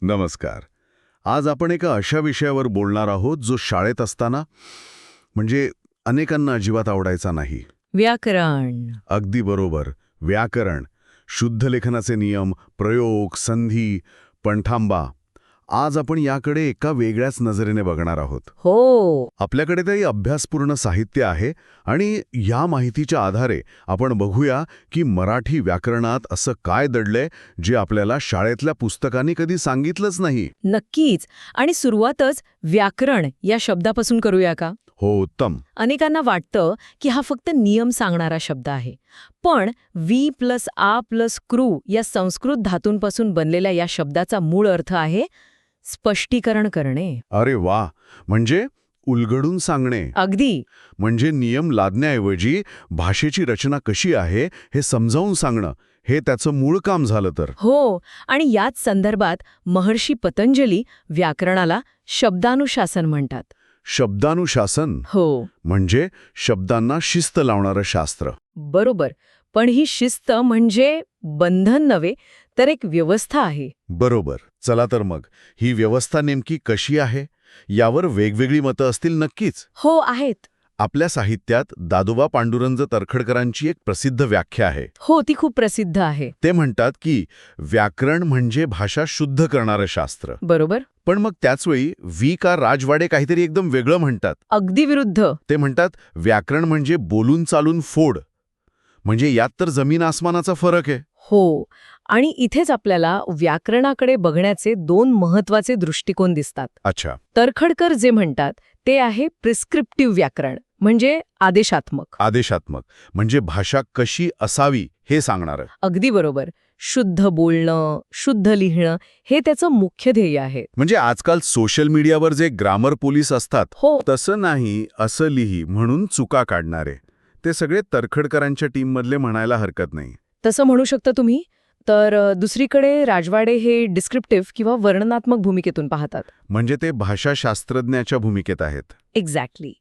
नमस्कार. आज आपण एका अशा विषयावर बोलणार आहोत जो शाळेत असताना म्हणजे अनेकांना अजिबात आवडायचा नाही. व्याकरण. अगदी बरोबर. व्याकरण. शुद्ध लेखनाचे नियम प्रयोग संधी पणथांबा आज आपण याकडे एका वेगळ्याच नजरेने बघणार आहोत. हो. आपल्याकडे तरी अभ्यासपूर्ण साहित्य आहे आणि या माहितीच्या आधारे आपण बघूया की मराठी व्याकरणात असं काय दडलंय जे आपल्याला शाळेतल्या पुस्तकांनी कधी सांगितलंच नाही. नक्कीच. आणि सुरुवातच व्याकरण या शब्दापासून करूया का? हो उत्तम. अनेकांना वाटतं की हा फक्त नियम सांगणारा शब्द आहे. पण वी प्लस आ प्लस क्रू या संस्कृत धातूंपासून बनलेल्या या शब्दाचा मूळ अर्थ आहे स्पष्टीकरण करणे. अरे वा. म्हणजे उलगडून सांगणे. अगदी. म्हणजे नियम लादण्याऐवजी भाषेची रचना कशी आहे हे समजावून सांगणं. हे त्याचं मूळ काम झालं तर. हो. आणि याच संदर्भात महर्षी पतंजली व्याकरणाला शब्दानुशासन म्हणतात. शब्दानुशासन? हो. म्हणजे शब्दांना शिस्त लावणारं शास्त्र. बरोबर. पण ही शिस्त म्हणजे बंधन नव्हे तर एक व्यवस्था आहे. बरोबर. चला तर मग. ही व्यवस्था नेमकी कशी आहे? यावर वेगवेगळी मतं असतील नक्कीच. हो आहेत. आपल्या साहित्यात दादोबा पांडुरंग तरखडकरांची एक प्रसिद्ध व्याख्या आहे. हो ती खूप प्रसिद्ध आहे. ते म्हणतात की व्याकरण म्हणजे भाषा शुद्ध करणारं शास्त्र. बरोबर. पण मग त्याचवेळी वी का राजवाडे काहीतरी एकदम वेगळं म्हणतात. अगदी विरुद्ध. ते म्हणतात व्याकरण म्हणजे बोलून चालून फोड. म्हणजे यात तर जमीन आसमानाचा फरक आहे. हो. आणि इथेच आपल्याला व्याकरणाकडे बघण्याचे दोन महत्त्वाचे दृष्टिकोन दिसतात. अच्छा. तरखडकर जे म्हणतात ते आहे प्रिस्क्रिप्टिव्ह व्याकरण म्हणजे आदेशात्मक. आदेशात्मक म्हणजे भाषा कशी असावी हे सांगणारं. अगदी बरोबर. शुद्ध बोलणं शुद्ध लिहिणं हे त्याचं मुख्य ध्येय आहे. म्हणजे आजकाल सोशल मीडियावर जे ग्रामर पोलीस असतात हो. तसं नाही असं लिही म्हणून चुका काढणारे. ते सगळे तरखडकरांच्या टीममधले म्हणायला हरकत नाही. तसं म्हणू शकता तुम्ही? तर दुसरीकडे राजवाडे हे डिस्क्रिप्टिव्ह किंवा वर्णनात्मक भूमिकेतून पाहतात. म्हणजे ते भाषाशास्त्रज्ञाच्या भूमिकेत आहेत. एक्झॅक्टली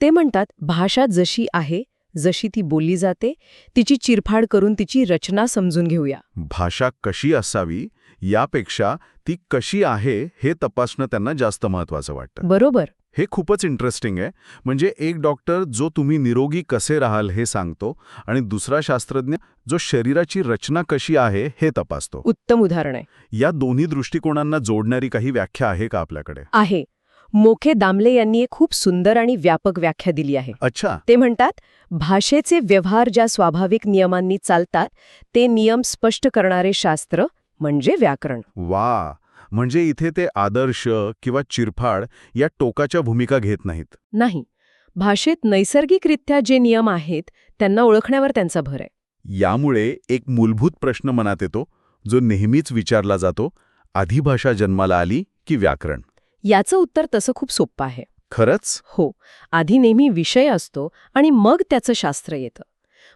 ते म्हणतात भाषा जशी आहे जशी ती बोलली जाते तिची चिरफाड करून तिची रचना समजून घेऊया. भाषा कशी असावी यापेक्षा ती कशी आहे हे तपासणं त्यांना जास्त महत्वाचं वाटतं. बरोबर. हे खूपच इंटरेस्टिंग आहे. म्हणजे एक डॉक्टर जो तुम्ही निरोगी कसे राहाल हे सांगतो आणि दुसरा शास्त्रज्ञ जो शरीराची रचना कशी आहे हे तपासतो. उत्तम उदाहरण आहे. या दोन्ही दृष्टिकोनांना जोडणारी काही व्याख्या आहे का आपल्याकडे? आहे. मोखे दामले यांनी एक खूप सुंदर आणि व्यापक व्याख्या दिली आहे. अच्छा. ते म्हणतात भाषेचे व्यवहार ज्या स्वाभाविक नियमांनी चालतात ते नियम स्पष्ट करणारे शास्त्र म्हणजे व्याकरण. वा. म्हणजे इथे ते आदर्श किंवा चिरफाड या टोकाच्या भूमिका घेत नाहीत. नाही. भाषेत नैसर्गिकरित्या जे नियम आहेत त्यांना ओळखण्यावर त्यांचा भर आहे. यामुळे एक मूलभूत प्रश्न मनात येतो जो नेहमीच विचारला जातो आधी भाषा जन्माला आली की व्याकरण? याचं उत्तर तसं खूप सोपं आहे. खरंच? हो. आधी नेहमी विषय असतो आणि मग त्याचं शास्त्र येतं.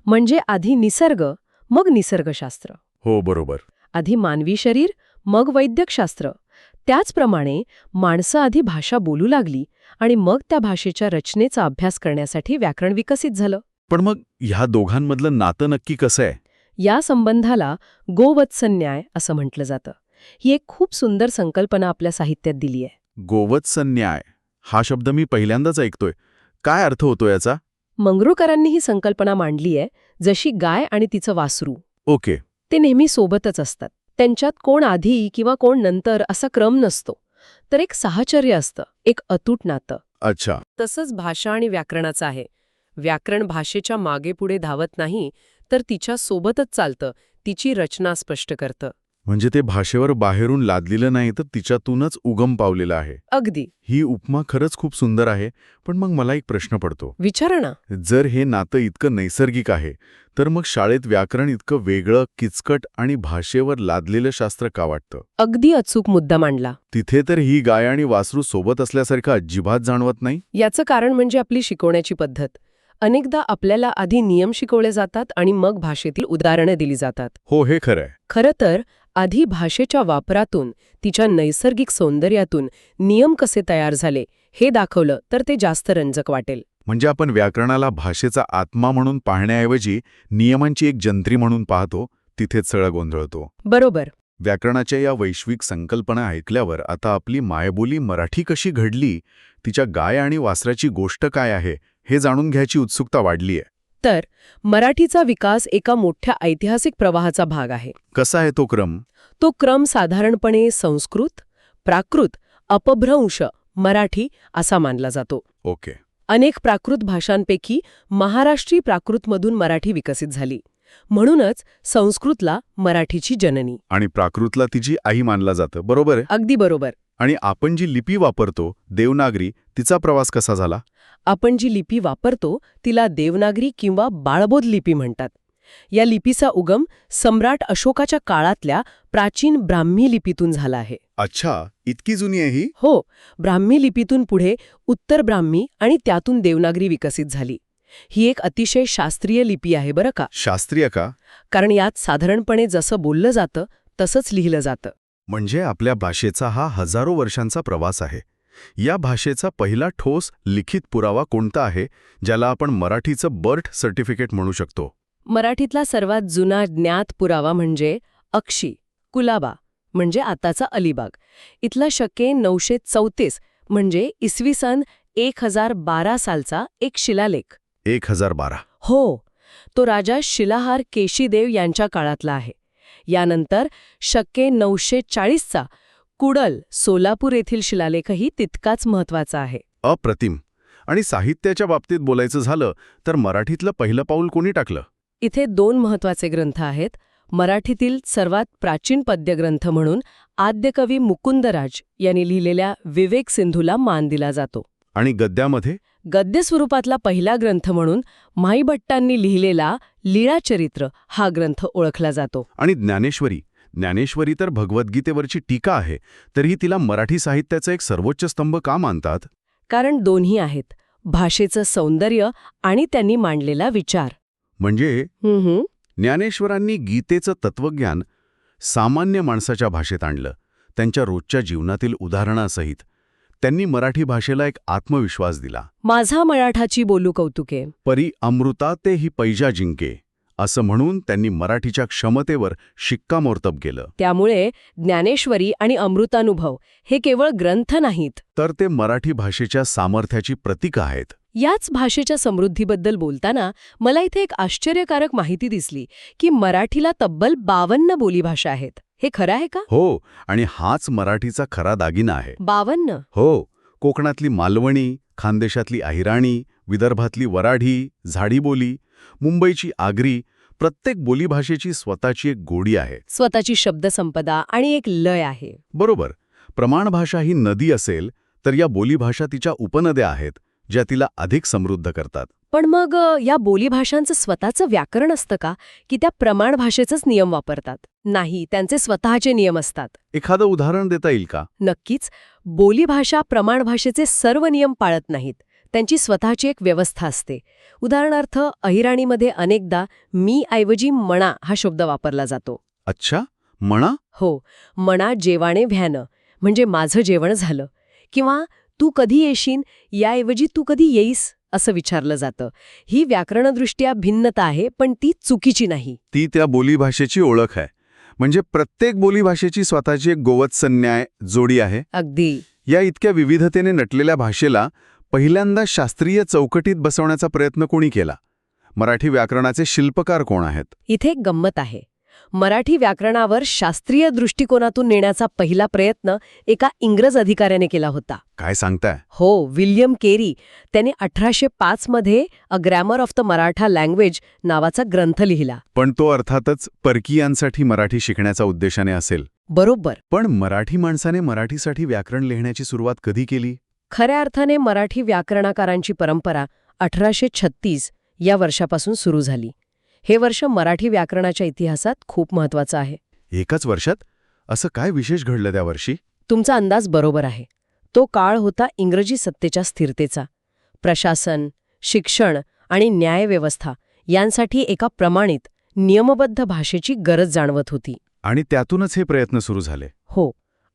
म्हणजे आधी निसर्ग मग निसर्गशास्त्र. हो बरोबर. आधी मानवी शरीर मग वैद्यकशास्त्र. त्याचप्रमाणे माणसं आधी भाषा बोलू लागली आणि मग त्या भाषेच्या रचनेचा अभ्यास करण्यासाठी व्याकरण विकसित झालं. पण मग ह्या दोघांमधलं नातं नक्की कसं आहे? या संबंधाला गोवत्सन्याय असं म्हटलं जातं. ही एक खूप सुंदर संकल्पना आपल्या साहित्यात दिली आहे. गोवत्सन्याय हा शब्द मी पहिल्यांदाच ऐकतोय. काय अर्थ होतो याचा? मंगरूकरांनी ही संकल्पना मांडली आहे जशी गाय आणि तिचं वासरू. ओके. ते नेहमी सोबतच असतात. त्यांच्यात कोण आधी किंवा कोण नंतर असा क्रम नसतो. तर एक साहचर्य असतं एक अतूट नातं. अच्छा. तसंच भाषा आणि व्याकरणाचं आहे. व्याकरण भाषेच्या मागेपुढे धावत नाही तर तिच्या सोबतच चालतं तिची रचना स्पष्ट करतं. म्हणजे ते भाषेवर बाहेरून लादलेलं नाही तर तिच्यातूनच उगम पावलेलं आहे. अगदी. ही उपमा खरंच खूप सुंदर आहे पण मग मला एक प्रश्न पडतो. विचारा ना. जर हे नातं इतकं नैसर्गिक आहे तर मग शाळेत व्याकरण इतकं वेगळं किचकट आणि भाषेवर लादलेलं शास्त्र का वाटतं? अगदी अचूक मुद्दा मांडला. तिथे तर ही गाय आणि वासरू सोबत असल्यासारखं अजिबात जाणवत नाही? याचं कारण म्हणजे आपली शिकवण्याची पद्धत. अनेकदा आपल्याला आधी नियम शिकवले जातात आणि मग भाषेतील उदाहरणं दिली जातात. हो हे खरंय खरं तर आधी भाषेच्या वापरातून तिच्या नैसर्गिक सौंदर्यातून नियम कसे तयार झाले हे दाखवलं तर ते जास्त रंजक वाटेल. म्हणजे आपण व्याकरणाला भाषेचा आत्मा म्हणून पाहण्याऐवजी नियमांची एक जंत्री म्हणून पाहतो तिथेच सगळं गोंधळतो. बरोबर. व्याकरणाच्या या वैश्विक संकल्पना ऐकल्यावर आता आपली मायबोली मराठी कशी घडली तिच्या गाय आणि वासराची गोष्ट काय आहे हे जाणून घ्यायची उत्सुकता वाढली आहे तर मराठीचा विकास एका मोठ्या ऐतिहासिक प्रवाहाचा भाग आहे. कसा आहे तो क्रम? तो क्रम साधारणपणे संस्कृत प्राकृत अपभ्रंश मराठी असा मानला जातो. ओके. अनेक प्राकृत भाषांपैकी महाराष्ट्री प्राकृतमधून मराठी विकसित झाली. म्हणूनच संस्कृतला मराठीची जननी. आणि प्राकृतला तिची आई मानला जातं बरोबर आहे? अगदी बरोबर. आणि आपण जी लिपी वापरतो देवनागरी तिचा प्रवास कसा झाला? आपण जी लिपी वापरतो तिला देवनागरी किंवा बाळबोध लिपी म्हणतात. या लिपीचा उगम सम्राट अशोकाच्या काळातल्या प्राचीन ब्राह्मी लिपीतून झाला आहे. अच्छा इतकी जुनी आहे ही? हो ब्राह्मी लिपीतून पुढे उत्तर ब्राह्मी आणि त्यातून देवनागरी विकसित झाली. ही एक अतिशय शास्त्रीय लिपी आहे बरं का? शास्त्रीय का? कारण यात साधारणपणे जसं बोललं जातं तसंच लिहिलं जातं. म्हणजे आपल्या भाषेचा हा हजारो वर्षांचा प्रवास आहे. या भाषेचा पहिला ठोस लिखित पुरावा कोणता आहे ज्याला आपण मराठीचं बर्थ सर्टिफिकेट म्हणू शकतो? मराठीतला सर्वात जुना ज्ञात पुरावा म्हणजे अक्षी कुलाबा म्हणजे आताचा अलिबाग. इथला शके नऊशे चौतीस म्हणजे इसवी सन एक हजार बारा सालचा एक शिलालेख. एक हजार बारा हो तो राजा शिलाहार केशीदेव यांच्या काळातला आहे. यानंतर शक्के नऊशे चाळीसचा कुडल सोलापूर येथील शिलालेखही तितकाच महत्त्वाचा आहे. अप्रतिम. आणि साहित्याच्या बाबतीत बोलायचं झालं तर मराठीतलं पहिलं पाऊल कोणी टाकलं? इथे दोन महत्त्वाचे ग्रंथ आहेत. मराठीतील सर्वात प्राचीन पद्यग्रंथ म्हणून आद्यकवी मुकुंदराज यांनी लिहिलेल्या विवेक सिंधूला मान दिला जातो. आणि गद्यामध्ये? गद्य स्वरूपातला पहिला ग्रंथ म्हणून माईभट्टांनी लिहिलेला लीळाचरित्र हा ग्रंथ ओळखला जातो. आणि ज्ञानेश्वरी ज्ञानेश्वरी तर भगवद्गीतेवरची टीका आहे तरीही तिला मराठी साहित्याचा एक सर्वोच्च स्तंभ का मानतात? कारण दोन्ही आहेत भाषेचं सौंदर्य आणि त्यांनी मांडलेला विचार. म्हणजे? ज्ञानेश्वरांनी गीतेचं तत्वज्ञान सामान्य माणसाच्या भाषेत आणलं त्यांच्या रोजच्या जीवनातील उदाहरणासहित. त्यांनी मराठी भाषेला एक आत्मविश्वास दिला. माझा मराठाची बोलू कौतुके. परी अमृता ते ही पैजा जिंके असं म्हणून त्यांनी मराठीच्या क्षमतेवर शिक्कामोर्तब केलं. त्यामुळे ज्ञानेश्वरी आणि अमृतानुभव हे केवळ ग्रंथ नाहीत. तर ते मराठी भाषेच्या सामर्थ्याची प्रतीकं आहेत. याच भाषेच्या समृद्धीबद्दल बोलताना मला इथे एक आश्चर्यकारक माहिती दिसली की मराठीला तब्बल बावन्न बोलीभाषा आहेत. हे खरं आहे का? हो आणि हाच मराठीचा खरा दागिना आहे. बावन्न. हो कोकणातली मालवणी खानदेशातली अहिराणी विदर्भातली वराढी झाडीबोली मुंबईची आगरी प्रत्येक बोलीभाषेची स्वतःची एक गोडी आहे. स्वतःची शब्दसंपदा आणि एक लय आहे. बरोबर. प्रमाणभाषा ही नदी असेल तर या बोलीभाषा तिच्या उपनद्या आहेत ज्या तिला अधिक समृद्ध करतात. पण मग या बोलीभाषांचं स्वतःचं व्याकरण असतं का? की त्या प्रमाण भाषेचंच नियम वापरतात? नाही त्यांचे स्वतःचे नियम असतात. एखादं उदाहरण देता येईल का? नक्कीच. बोलीभाषा प्रमाण भाषेचे सर्व नियम पाळत नाहीत. त्यांची स्वतःची एक व्यवस्था असते. उदाहरणार्थ अहिराणीमध्ये अनेकदा मी ऐवजी मणा हा शब्द वापरला जातो. अच्छा? म्हणा हो. मणा जेवाणे भ्यानं म्हणजे माझं जेवण झालं. किंवा तू कधी येशील? याऐवजी तू कधी येईस? असं विचारलं जातं. ही व्याकरणदृष्ट्या भिन्नता आहे पण ती चुकीची नाही. ती त्या बोलीभाषेची ओळख आहे. म्हणजे प्रत्येक बोलीभाषेची स्वतःची एक गोवत्सन्याय जोडी आहे. अगदी. या इतक्या विविधतेने नटलेल्या भाषेला पहिल्यांदा शास्त्रीय चौकटीत बसवण्याचा प्रयत्न कोणी केला? मराठी व्याकरणाचे शिल्पकार कोण आहेत? इथे एक गंमत आहे. मराठी व्याकरणावर शास्त्रीय दृष्टिकोनातून नेण्याचा पहिला प्रयत्न एका इंग्रज अधिकाऱ्याने केला होता. काय सांगताय? हो विल्यम केरी. त्याने अठराशे मध्ये a grammar of the Maratha language नावाचा ग्रंथ लिहिला. पण तो अर्थातच परकीयांसाठी मराठी शिकण्याचा उद्देशाने असेल. बरोबर. पण मराठी माणसाने मराठीसाठी व्याकरण लिहिण्याची सुरुवात कधी केली? खऱ्या अर्थाने मराठी व्याकरणाकारांची परंपरा अठराशे छत्तीस या वर्षापासून सुरू झाली. हे वर्ष मराठी व्याकरणाच्या इतिहासात खूप महत्वाचं आहे. एकाच वर्षात? असं काय विशेष घडलं त्या वर्षी? तुमचा अंदाज बरोबर आहे. तो काळ होता इंग्रजी सत्तेच्या स्थिरतेचा. प्रशासन शिक्षण आणि न्यायव्यवस्था यांसाठी एका प्रमाणित नियमबद्ध भाषेची गरज जाणवत होती. आणि त्यातूनच हे प्रयत्न सुरू झाले. हो.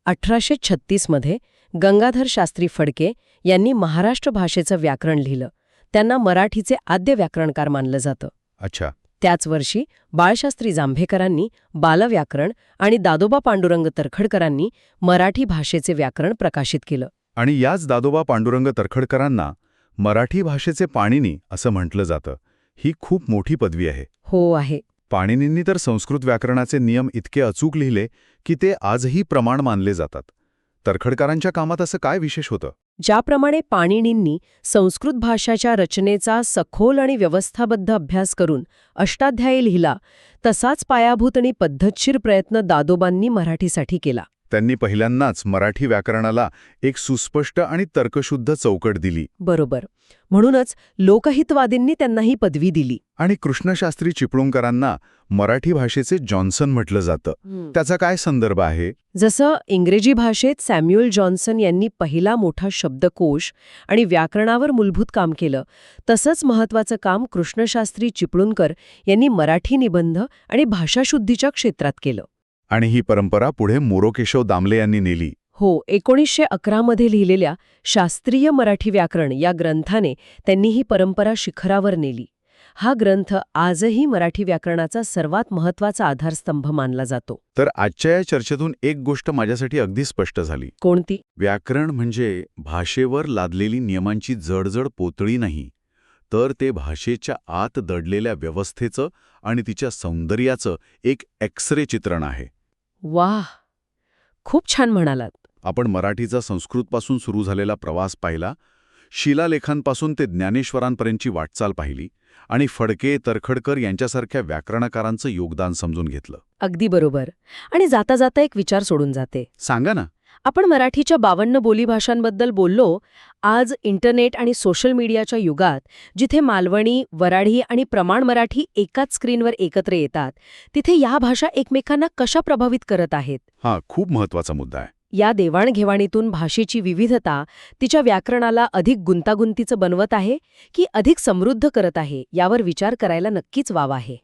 अठराशे छत्तीसमध्ये गंगाधर शास्त्री फडके यांनी महाराष्ट्र भाषेचं व्याकरण लिहिलं. त्यांना मराठीचे आद्य व्याकरणकार मानलं जातं. अच्छा. त्याच वर्षी बाळशास्त्री जांभेकरांनी बालव्याकरण आणि दादोबा पांडुरंग तरखडकरांनी मराठी भाषेचे व्याकरण प्रकाशित केलं. आणि याच दादोबा पांडुरंग तरखडकरांना मराठी भाषेचे पाणिनी असं म्हटलं जातं. ही खूप मोठी पदवी आहे. हो आहे. पाणिनींनी तर संस्कृत व्याकरणाचे नियम इतके अचूक लिहिले की ते आजही प्रमाण मानले जातात. तरखडकरांच्या कामात असं काय विशेष होतं? ज्याप्रमाणे पाणिनींनी संस्कृत भाषाच्या रचनेचा सखोल आणि व्यवस्थाबद्ध अभ्यास करून अष्टाध्यायी लिहिला तसाच पायाभूत आणि पद्धतशीर प्रयत्न दादोबांनी मराठीसाठी केला. त्यांनी पहिल्यांदाच मराठी व्याकरणाला एक सुस्पष्ट आणि तर्कशुद्ध चौकट दिली. बरोबर. म्हणूनच लोकहितवादींनी त्यांना ही पदवी दिली. आणि कृष्णशास्त्री चिपळूणकरांना मराठी भाषेचे जॉन्सन म्हटलं जातं. त्याचा काय संदर्भ आहे? जसं इंग्रजी भाषेत सॅम्युअल जॉन्सन यांनी पहिला मोठा शब्दकोश आणि व्याकरणावर मूलभूत काम केलं तसंच महत्वाचं काम कृष्णशास्त्री चिपळूणकर यांनी मराठी निबंध आणि भाषाशुद्धीच्या क्षेत्रात केलं. आणि ही परंपरा पुढे मोरोकेशव दामले यांनी नेली. हो एकोणीसशे अकरामध्ये लिहिलेल्या शास्त्रीय मराठी व्याकरण या ग्रंथाने त्यांनी ही परंपरा शिखरावर नेली. हा ग्रंथ आजही मराठी व्याकरणाचा सर्वात महत्त्वाचा आधारस्तंभ मानला जातो. तर आजच्या या चर्चेतून एक गोष्ट माझ्यासाठी अगदी स्पष्ट झाली. कोणती? व्याकरण म्हणजे भाषेवर लादलेली नियमांची जडजड पोतळी नाही तर ते भाषेच्या आत दडलेल्या व्यवस्थेचं आणि तिच्या सौंदर्याचं एक एक्सरे चित्रण आहे. वाह खूप छान म्हणालात. आपण मराठीचा संस्कृतपासून सुरू झालेला प्रवास पाहिला शिलालेखांपासून ते ज्ञानेश्वरांपर्यंतची वाटचाल पाहिली आणि फडके तरखडकर यांच्यासारख्या व्याकरणकारांचं योगदान समजून घेतलं. अगदी बरोबर. आणि जाता जाता एक विचार सोडून जाते. सांगा ना आपण मराठीच्या बावन्न बोलीभाषांबद्दल बोललो आज इंटरनेट आणि सोशल मीडियाच्या युगात जिथे मालवणी वराढी आणि प्रमाण मराठी एकाच स्क्रीनवर एकत्र येतात तिथे या भाषा एकमेकांना कशा प्रभावित करत आहेत? हा खूप महत्त्वाचा मुद्दा आहे. या देवाणघेवाणीतून भाषेची विविधता तिच्या व्याकरणाला अधिक गुंतागुंतीचं बनवत आहे की अधिक समृद्ध करत आहे यावर विचार करायला नक्कीच वाव आहे.